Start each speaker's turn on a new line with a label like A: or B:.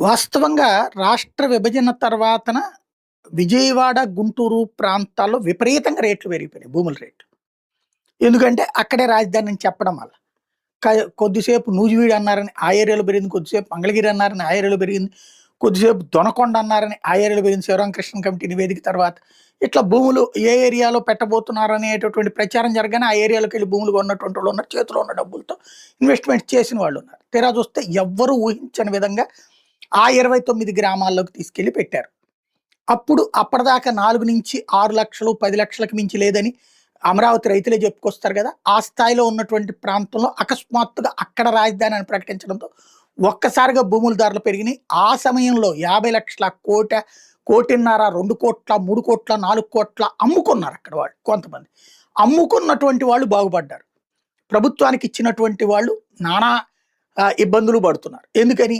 A: వాస్తవంగా రాష్ట్ర విభజన తర్వాతన విజయవాడ, గుంటూరు ప్రాంతాల్లో విపరీతంగా రేట్లు పెరిగిపోయినాయి భూముల రేట్లు. ఎందుకంటే అక్కడే రాజధాని అని చెప్పడం వల్ల. కొద్దిసేపు నూజివీడు అన్నారని ఆ ఏరియాలో పెరిగింది. కొద్దిసేపు మంగళగిరి అన్నారని ఆ ఏరియాలో పెరిగింది. కొద్దిసేపు దొనకొండ అన్నారని ఆ ఏరియాలో పెరిగింది. శివరామకృష్ణ కమిటీ నివేదిక తర్వాత. ఇట్లా భూములు ఏ ఏరియాలో పెట్టబోతున్నారు అనేటటువంటి ప్రచారం జరగగానే ఆ ఏరియాలోకెళ్ళి భూములు కొన్నటువంటి వాళ్ళు ఉన్నారు. చేతిలో ఉన్న డబ్బులతో ఇన్వెస్ట్‌మెంట్ చేసిన వాళ్ళు ఉన్నారు. తీరా చూస్తే ఎవ్వరూ ఊహించని విధంగా ఆ 29 గ్రామాల్లోకి తీసుకెళ్ళి పెట్టారు. అప్పుడు అప్పటిదాకా 4-6 లక్షలు, పది లక్షలకు మించి లేదని అమరావతి రైతులే చెప్పుకొస్తారు కదా! ఆ స్థాయిలో ఉన్నటువంటి ప్రాంతంలో అకస్మాత్తుగా అక్కడ రాజధాని అని ప్రకటించడంతో ఒక్కసారిగా భూముల ధరలు పెరిగినాయి. ఆ సమయంలో 50 లక్షల, కోట, కోటిన్నర, రెండు కోట్ల, మూడు కోట్ల, నాలుగు కోట్ల అమ్ముకున్నారు అక్కడ వాళ్ళు కొంతమంది. అమ్ముకున్నటువంటి వాళ్ళు బాగుపడ్డారు. ప్రభుత్వానికి ఇచ్చినటువంటి వాళ్ళు నానా ఇబ్బందులు పడుతున్నారు. ఎందుకని?